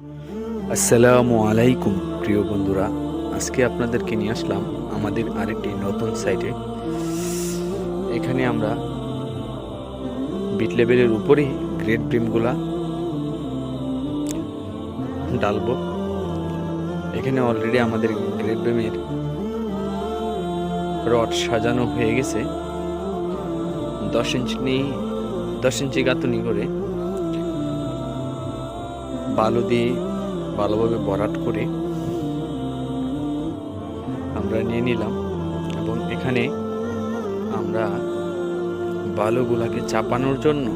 আসসালামু আলাইকুম, প্রিয় বন্ধুরা। আজকে আপনাদেরকে নিয়ে আসলাম আমাদের আরেকটি নতুন সাইটে। এখানে আমরা বিট লেভেলের উপরেই গ্রেড ব্রিমগুলা ডালবো। এখানে অলরেডি আমাদের গ্রেড ব্রিমের রড সাজানো হয়ে গেছে। দশ ইঞ্চি দশ ইঞ্চি গাঁথুনি করে বালু দিয়ে ভালোভাবে ভরাট করে আমরা নিয়ে নিলাম এবং এখানে আমরা বালুগুলাকে চাপানোর জন্য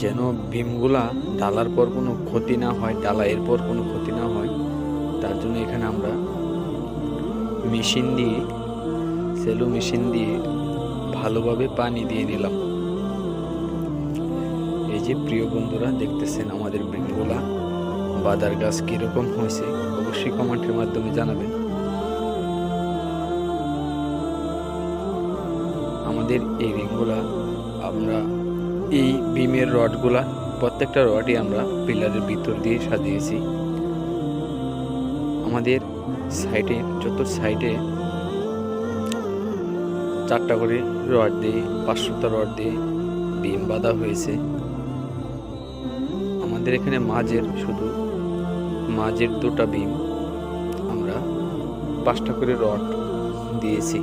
যেন ভীমগুলা ডালার পর কোনো ক্ষতি না হয়, ডালাইয়ের পর কোনো ক্ষতি না হয়, তার জন্য এখানে আমরা মেশিন দিয়ে, সেলো মেশিন দিয়ে ভালোভাবে পানি দিয়ে নিলাম। যে প্রিয় বন্ধুরা দেখতেছেন আমাদের বেঙ্গুলা বাদার গাছ কীরকম হয়েছে, অবশ্যই কমেন্টের মাধ্যমে জানাবেন। আমাদের এই রিংগুলা, আমরা এই বিমের রডগুলা, প্রত্যেকটা রডই আমরা পিলারের ভিতর দিয়ে সাজিয়েছি। আমাদের সাইডে যত সাইডে চারটা করে রড দিয়ে, পাঁচশোটা রড দিয়ে বিম বাঁধা হয়েছে। আমাদের এখানে মাঝের শুধু মাঝের দুটা বিম আমরা পাঁচটা করে রড দিয়েছি।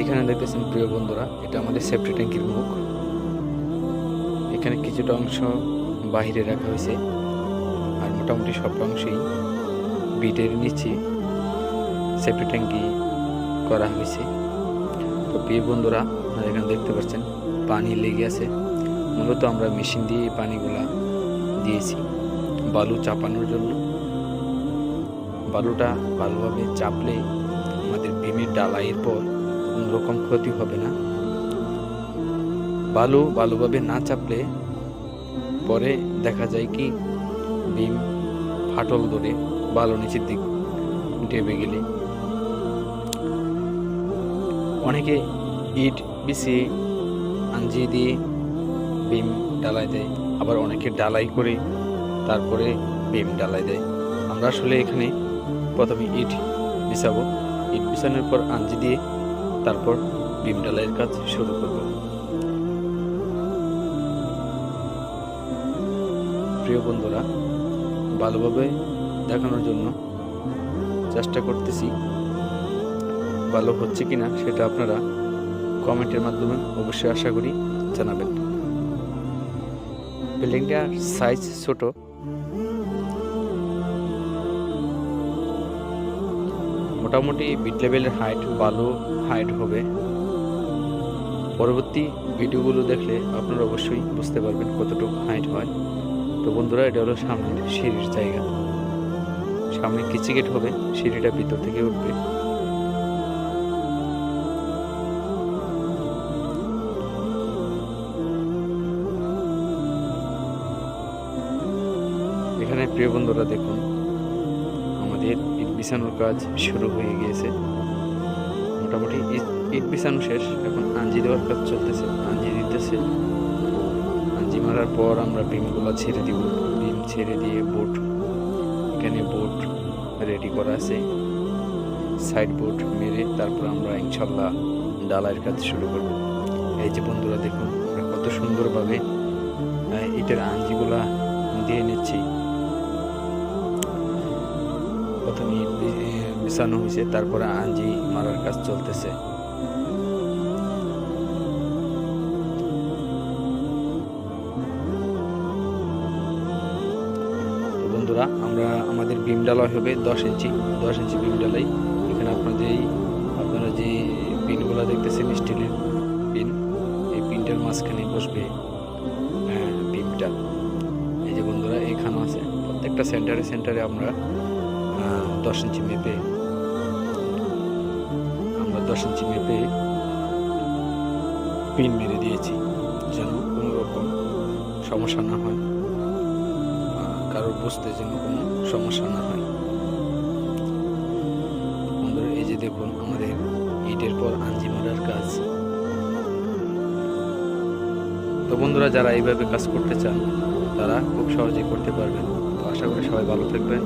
এখানে দেখতেছেন প্রিয় বন্ধুরা, এটা আমাদের সেফটি ট্যাঙ্কির মুখ। এখানে কিছুটা অংশ বাহিরে রাখা হয়েছে আর মোটামুটি সব অংশই বিটের নিচে সেফটি ট্যাঙ্কি করা হয়েছে। তো প্রিয় বন্ধুরা, আপনারা এখানে দেখতে পাচ্ছেন, পানি লেগে আছে। মূলত আমরা মেশিন দিয়ে পানিগুলা দিয়েছি। বালু চাপানোর জন্য। বালুটা ভালোভাবে চাপলে আমাদের ভীমের ডালাইয়ের পর কোনো রকম ক্ষতি হবে না। বালু ভালোভাবে না চাপলে পরে দেখা যায় কি, ভীম ফাটল ধরে বালু নিচের দিক ডেবে গেলে। অনেকে ইট বিছিয়ে আঞ্জি দিয়ে বিম ডালাই দেয়। আবার অনেকে ডালাই করে তারপরে বিম ডালাই দেয়। আমরা আসলে এখানে প্রথমে ইট বিছাবো। ইট বিছানোর পর আঞ্জি দিয়ে তারপর বিম ডালাইয়ের কাজ শুরু করব। প্রিয় বন্ধুরা, ভালোভাবে দেখানোর জন্য চেষ্টা করতেছি। ভালো হচ্ছে কিনা সেটা আপনারা কমেন্টের মাধ্যমে অবশ্যই আশা করি জানাবেন। বিল্ডিংটার সাইজ ছোট। মোটামুটি বিট লেভেলের হাইট ভালো হাইট হবে। পরবর্তী ভিডিওগুলো দেখলে আপনারা অবশ্যই বুঝতে পারবেন কতটুকু হাইট হয়। তো বন্ধুরা, এটা হলো সামনের সিঁড়ির জায়গা। সামনে কিচি গেট হবে, সিঁড়িটা ভিতর থেকে উঠবে। এখানে প্রিয় বন্ধুরা দেখুন, আমাদের ইট বিছানোর কাজ শুরু হয়ে গিয়েছে। মোটামুটি ইট- বিছানো শেষ, এখন আঞ্জি দেওয়ার কাজ চলতেছে আঞ্জি দিতেছে। আঞ্জি মারার পর আমরা বিমগুলো ছেড়ে দিব বিম ছেড়ে দিয়ে বোট, এখানে বোট রেডি করা আছে। সাইড বোট মেরে তারপর আমরা ইনশাল্লাহ ডালাইয়ের কাজ শুরু করব। এই যে বন্ধুরা দেখুন, আমরা কত সুন্দরভাবে ইটের আঞ্জিগুলা দিয়ে নিচ্ছি। প্রথমে বিছানো হয়েছে, তারপরে আঞ্জি মারার কাজ চলতেছে। বন্ধুরা, আমরা আমাদের বিম ডালাই হবে দশ ইঞ্চি দশ ইঞ্চি বিম ডালাই। এখানে আপনাদের আপনারা যে পিনগুলো দেখতেছেন, স্টিলের পিন, এই পিনটার মাঝখানে বসবে বিমটা এই যে বন্ধুরা, এখানেও আছে। প্রত্যেকটা সেন্টারে সেন্টারে আমরা দশ ইঞ্চি মেপে, আমরা দশ ইঞ্চি মেপে পিন মেরে দিয়েছি, যেন কোনো রকম সমস্যা না হয় কারোর বুঝতে যেন কোনো সমস্যা না হয়। বন্ধুরা, এই যে দেখুন, আমাদের ইটের পর আঞ্জি মারার কাজ। তো বন্ধুরা, যারা এইভাবে কাজ করতে চান, তারা খুব সহজেই করতে পারবেন। তো আশা করি সবাই ভালো থাকবেন।